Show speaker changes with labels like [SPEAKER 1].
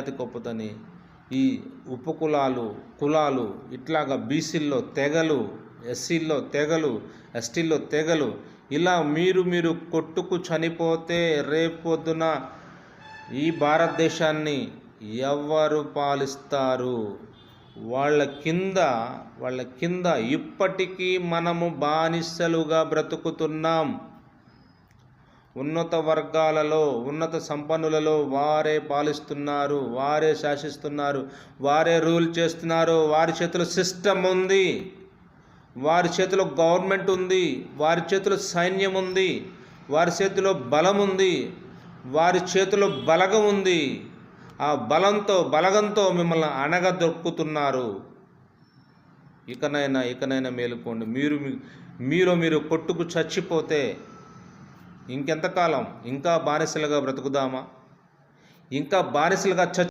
[SPEAKER 1] జాతి గొప్పదని. ఈ ఉపకులాలు కులాలు ఇట్లాగా బీసీల్లో తెగలు ఎస్సీల్లో తెగలు ఎస్టీల్లో తెగలు ఇలా మీరు మీరు కొట్టుకు చనిపోతే రేపొద్దున ఈ భారతదేశాన్ని ఎవరు పాలిస్తారు? వాళ్ళ కింద వాళ్ళ కింద ఇప్పటికీ మనము బానిసలుగా బ్రతుకుతున్నాం. ఉన్నత వర్గాలలో ఉన్నత సంపన్నులలో వారే పాలిస్తున్నారు వారే శాసిస్తున్నారు వారే రూల్ చేస్తున్నారు వారి చేతిలో సిస్టమ్ ఉంది వారి చేతిలో గవర్నమెంట్ ఉంది వారి చేతిలో సైన్యం ఉంది వారి చేతిలో బలం ఉంది వారి చేతిలో బలగం ఉంది. ఆ బలంతో బలగంతో మిమ్మల్ని అణగదొక్కుతున్నారు. ఇకనైనా ఇకనైనా మేలుకోండి. మీరు మీ- మీరు మీరు కొట్టుకు చచ్చిపోతే ఇంకెంతకాలం ఇంకా బానిసలుగా బ్రతుకుదామా? ఇంకా బానిసలుగా చచ్చి